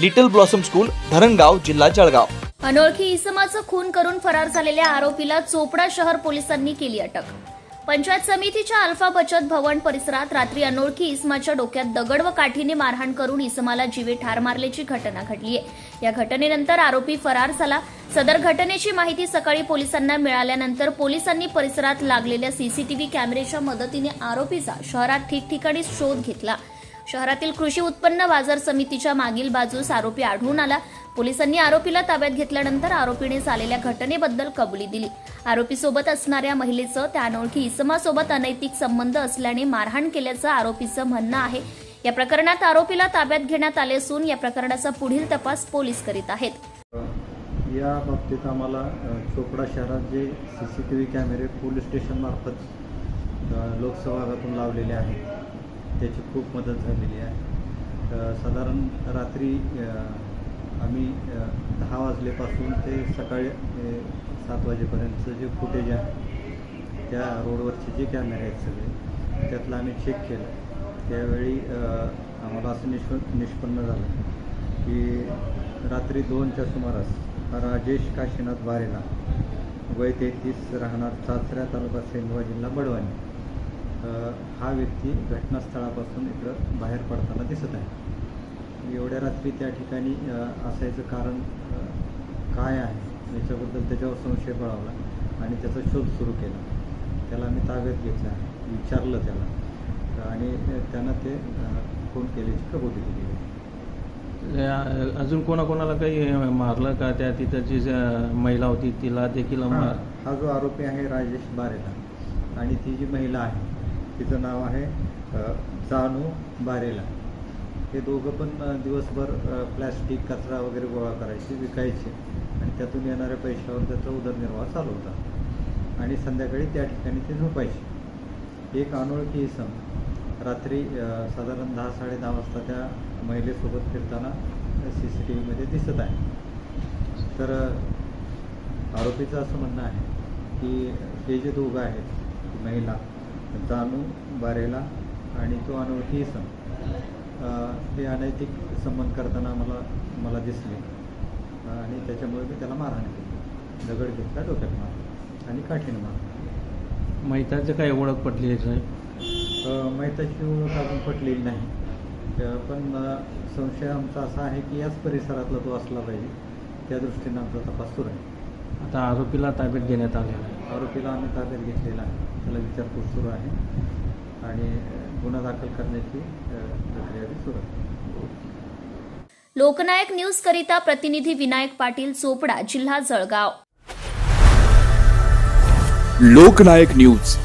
Little blossom school Dharangaon जिल्हा जळगाव. अनोळखी इसमाचं खून करून फरार झालेल्या आरोपीला चोपडा शहर पोलिसांनी केली अटक. पंचायत समितीच्या अल्फा बचत भवन परिसरात रात्री अनोळखी इसमाच्या डोक्यात दगड व काठीने मारहाण करून इसमाला जीवे ठार मारल्याची घटना घडली आहे या घटनेनंतर आरोपी फरार झाला. सदर घटनेची माहिती सकाळी पोलिसांना मिळाल्यानंतर पोलिसांनी परिसरात लागलेल्या सीसीटीव्ही कॅमेरेच्या मदतीने आरोपीचा शहरात ठिकठिकाणी शोध घेतला. शहरातील कृषी उत्पन्न बाजार समितीच्या मागील बाजूस आरोपी आढळून आला. पोलिसांनी आरोपीला ताब्यात घेतल्यानंतर आरोपीने झालेल्या घटनेबद्दल कबुली दिली. आरोपीसोबत असणाऱ्या महिलेचं त्या अनोळखी इसमासोबत अनैतिक संबंध असल्याने मारहाण केल्याचं आरोपीचं म्हणणं आहे. या प्रकरणात आरोपीला ताब्यात घेण्यात आले असून या प्रकरणाचा पुढील तपास पोलीस करीत आहेत. या बाबतीत आम्हाला चोपडा शहरात जे सी सी टी व्ही कॅमेरे पोलीस स्टेशनमार्फत अ, लावलेले आहेत. त्याची खूप मदत झालेली आहे. साधारण रात्री आम्ही दहा वाजलेपासून ते सकाळी सात वाजेपर्यंतचं जे फुटेज आहे त्या रोडवरचे जे कॅमेरे आहेत सगळे त्यातलं आम्ही चेक केलं. त्यावेळी आम्हाला असं निष्प निष्पन्न झालं की रात्री दोनच्या सुमारास राजेश काशीनाथ बारेला वय तेहतीस राहणार चाचऱ्या तालुका सेंदवा जिल्हा बडवानी. हा व्यक्ती घटनास्थळापासून इकडं बाहेर पडताना दिसत आहे. एवढ्या रात्री त्या ठिकाणी असायचं कारण काय आहे? याच्याबद्दल त्याच्यावर संशय बळावला आणि त्याचा शोध सुरू केला. त्याला आम्ही ताब्यात घेतला विचारलं त्याला. आणि त्यानं ते खून केल्याची कबुली दिली. अजून कोणाकोणाला काही मारलं का? त्या तिथं जी महिला होती तिला देखील मार हा जो आरोपी आहे राजेश बारेला. आणि ती जी महिला आहे तिचं नाव आहे जानू बारेला. हे दोघं पण दिवसभर प्लॅस्टिक कचरा वगैरे गोळा करायचे विकायचे. आणि त्यातून येणाऱ्या पैशावर त्याचा उदरनिर्वाह चालू होता. आणि संध्याकाळी त्या ठिकाणी ते झोपायचे. एक अनोळखी इसम रात्री साधारण दहा साडे दहा वाजता त्या महिलेसोबत फिरताना सी सी टी व्हीमध्ये दिसत आहे. तर आरोपीचं असं म्हणणं आहे की हे जे दोघं आहेत महिला जानू बारेला आणि तो अनोळखी अ, हे अनैतिक संबंध करताना मला मला दिसले. आणि त्याच्यामुळे मी त्याला मारहाण केली. दगड घेतला डोक्यात मार आणि काठीनं मार मैताचं काही ओळख पटली आहे साहेब? मैताची ओळख अजून पटलेली नाही. पण संशय आमचा असा आहे की याच परिसरातला तो असला पाहिजे. त्या दृष्टीनं आमचा तपास सुरू आहे. आता आरोपीला ताब्यात घेण्यात आलेला आहे. आरोपीला आम्ही ताब्यात घेतलेला आहे. त्याला विचारपूस सुरू आहे आणि गुन्हा दाखल करण्याची प्रक्रिया सुरू आहे. लोकनायक न्यूज करिता प्रतिनिधी विनायक पाटील चोपडा जिल्हा जळगाव. लोकनायक न्यूज.